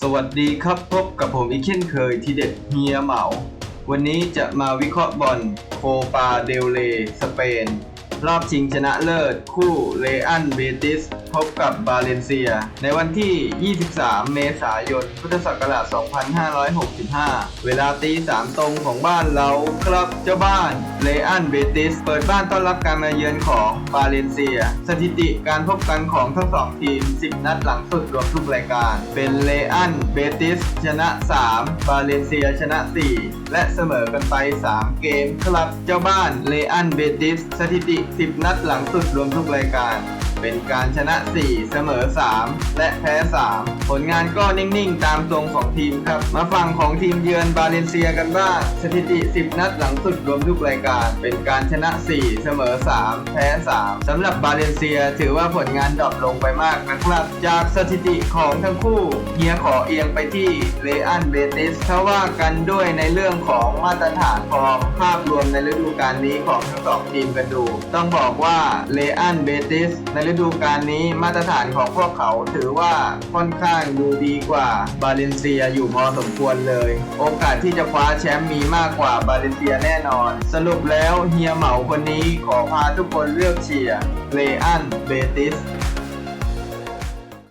สวัสดีครับพบกับผมอีกเช่นเคยที่เด็ดเฮียเหมา วันนี้จะมาวิเคราะห์บอลโคปาเดลเลสเปน รอบชิงชนะเลิศ คู่เลอันเบติส พบกับบาเลนเซีย ในวันที่ 23 เมษายน พุทธศักราช 2565 เวลาตีสามตรงของบ้านเราครับเจ้าบ้านเลอันเบติส เปิดบ้านต้อนรับการมาเยือนของบาเลนเซีย สถิติการพบกันของทั้งสองทีม 10 นัดหลังสุดรวมทุกรายการ เป็นเลอันเบติส ชนะ 3 บาเลนเซียชนะ 4 และเสมอกันไป 3 เกมครับเจ้าบ้านเลอันเบติส สถิติ 10 นัดหลังสุดรวมทุกรายการ เป็นการชนะ 4 เสมอ 3 และแพ้ 3 ผลงานก็นิ่งๆ ตามทรงของทีมครับ มาฝั่งของทีมเยือนบาเลนเซียกันบ้าง สถิติ 10 นัดหลังสุดรวมทุกรายการ เป็นการชนะ 4 เสมอ 3 แพ้ 3สำหรับบาเลนเซียถือว่าผลงานดรอปลงไปมากนะครับ จากสถิติของทั้งคู่เฮียขอเอียงไปที่เลอันเบติสถ้าว่ากันด้วยในเรื่องของมาตรฐานฟอร์มภาพรวมในฤดูกาลนี้ของทั้งสองทีมกันดู ต้องบอกว่าเลอันเบติสในฤดูกาลนี้มาตรฐานของพวกเขาถือว่าค่อนข้างดูดีกว่าบาเลนเซียอยู่พอสมควรเลย โอกาสที่จะคว้าแชมป์มีมากกว่าบาเลนเซียแน่นอน สรุปแล้วเฮียเหมาคนนี้ขอพาทุกคนเลือกเชียร์เลอันเบติส